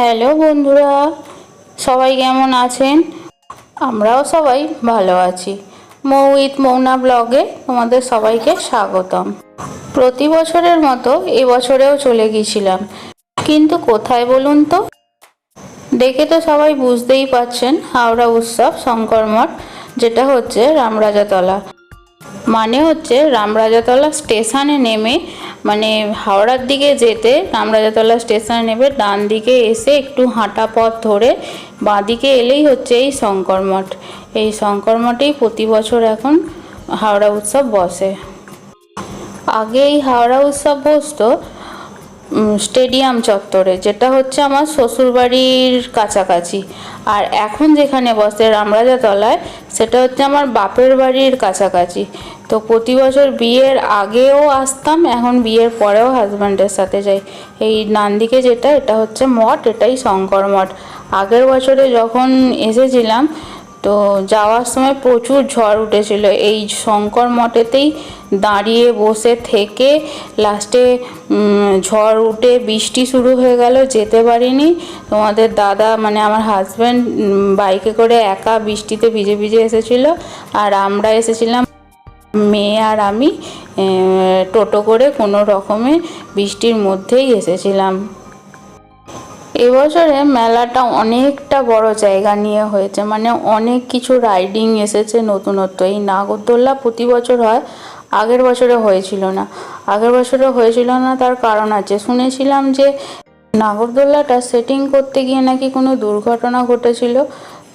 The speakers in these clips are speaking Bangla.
হ্যালো বন্ধুরা, সবাই কেমন আছেন? আমরাও সবাই ভালো আছি। মৌ উইথ মৌনা ব্লগে তোমাদের সবাইকে স্বাগতম। প্রতি বছরের মতো এবছরেও চলে গিয়েছিলাম। কিন্তু কোথায় বলুন তো? দেখে তো সবাই বুঝতেই পাচ্ছেন হাওড়া উৎসব শঙ্কর মঠ, যেটা হচ্ছে রামরাজাতলা। মানে হচ্ছে রামরাজাতলা স্টেশনে নেমে মানে হাওড়ার দিকে যেতে রামরাজাতলা স্টেশনে নেবে ডান দিকে এসে একটু হাঁটা পথ ধরে বাঁদিকে এলেই হচ্ছে এই শঙ্কর মঠ। এই শঙ্কর মঠেই প্রতি বছর এখন হাওড়া উৎসব বসে। আগে এই হাওড়া উৎসব বসতো স্টেডিয়াম চত্বরে, যেটা হচ্ছে আমার শ্বশুরবাড়ির কাছাকাছি। আর এখন যেখানে বসে রামরাজাতলায়, সেটা হচ্ছে আমার বাপের বাড়ির কাছাকাছি। তো প্রতি বছর বিয়ের আগেও আসতাম, এখন বিয়ের পরেও হাজব্যান্ডের সাথে যাই। এই ডান দিকে যেটা, এটা হচ্ছে মঠ, এটাই শঙ্কর মঠ। আগের বছরে যখন এসেছিলাম, তো যাওয়ার সময় প্রচুর ঝড় উঠেছিল। এই শঙ্কর মঠেতেই দাঁড়িয়ে বসে থেকে লাস্টে ঝড় উঠে বৃষ্টি শুরু হয়ে গেল, যেতে পারিনি। তোমাদের দাদা মানে আমার হাজব্যান্ড বাইকে করে একা বৃষ্টিতে ভিজে ভিজে এসেছিল। আর আমরা এসেছিলাম মেয়ে আর আমি টোটো করে কোনো রকমে বৃষ্টির মধ্যেই এসেছিলাম। এবছরে মেলাটা অনেকটা বড় জায়গা নিয়ে হয়েছে মানে অনেক কিছু রাইডিং এসেছে নতুনত্ব। এই নাগরদোল্লা প্রতি বছর হয়, আগের বছরে হয়েছিল না। আগের বছরে হয়েছিল না তার কারণ আছে। শুনেছিলাম যে নাগরদোল্লাটা সেটিং করতে গিয়ে নাকি কোনো দুর্ঘটনা ঘটেছিল।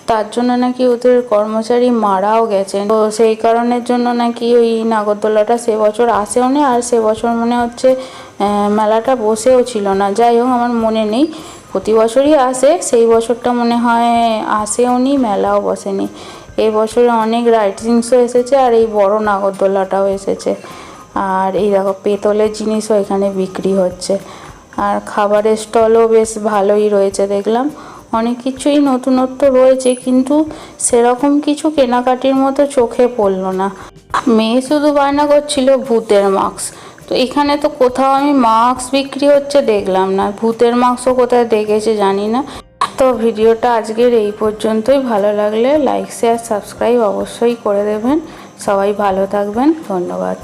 তার জন্য নাকি ওদের কর্মচারী মারাও গেছেন। তো সেই কারণের জন্য নাকি ওই নাগরদোলাটা সে বছর আসেও নি, আর সে বছর মনে হচ্ছে মেলাটা বসেও ছিল না। যাই হোক, আমার মনে নেই। প্রতি বছরই আসে, সেই বছরটা মনে হয় আসেও নি, মেলাও বসেনি। এই বছরে অনেক রাইডিংসও এসেছে, আর এই বড় নাগরদোলাটাও এসেছে। আর এই দেখো, পেতলের জিনিসও এখানে বিক্রি হচ্ছে। আর খাবারের স্টলও বেশ ভালোই রয়েছে, দেখলাম। অনেক কিছুই নতুনত্ব রয়েছে, কিন্তু সেরকম কিছু কেনাকাটির মতো চোখে পড়ল না। মেয়ে শুধু বায়না করছিল ভূতের মাস্ক। তো এখানে তো কোথাও আমি মাস্ক বিক্রি হচ্ছে দেখলাম না। ভূতের মাস্কও কোথায় দেখেছে জানি না। তো ভিডিওটা আজকের এই পর্যন্তই। ভালো লাগলে লাইক, শেয়ার, সাবস্ক্রাইব অবশ্যই করে দেবেন। সবাই ভালো থাকবেন। ধন্যবাদ।